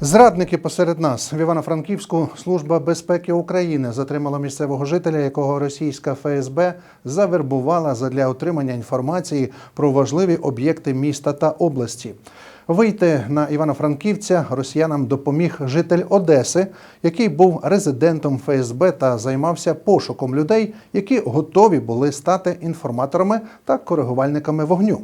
Зрадники посеред нас в Івано-Франківську служба безпеки України затримала місцевого жителя, якого російська ФСБ завербувала задля отримання інформації про важливі об'єкти міста та області. Вийти на Івано-Франківця росіянам допоміг житель Одеси, який був резидентом ФСБ та займався пошуком людей, які готові були стати інформаторами та коригувальниками вогню.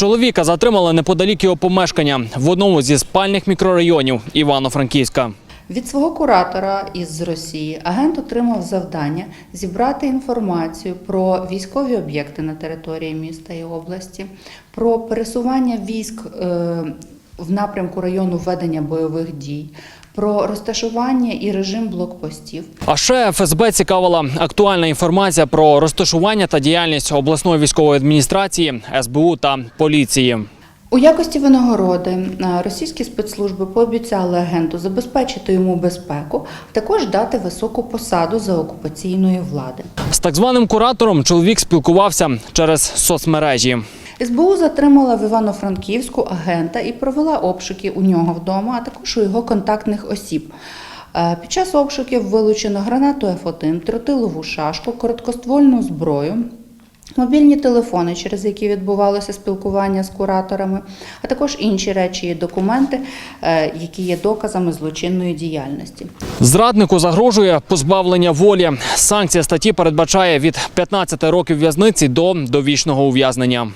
Чоловіка затримали неподалік його помешкання в одному зі спальних мікрорайонів Івано-Франківська. Від свого куратора із Росії агент отримав завдання зібрати інформацію про військові об'єкти на території міста і області, про пересування військ е, в напрямку району ведення бойових дій, про розташування і режим блокпостів. А ще ФСБ цікавила актуальна інформація про розташування та діяльність обласної військової адміністрації, СБУ та поліції. У якості винагороди е, російські спецслужби пообіцяли агенту забезпечити йому безпеку, також дати високу посаду за окупаційної влади. З так званим куратором чоловік спілкувався через соцмережі. СБУ затримала в Івано-Франківську агента і провела обшуки у нього вдома, а також у його контактних осіб. Е, Під час обшуків вилучено гранату F1, тротилову шашку, короткоствольну зброю, мобільні телефони, через які відбувалося спілкування з кураторами, а також інші речі і документи, е, які є доказами злочинної діяльності. Зраднику загрожує позбавлення волі. Санкція статті передбачає від 15 років в'язниці до довічного ув'язнення.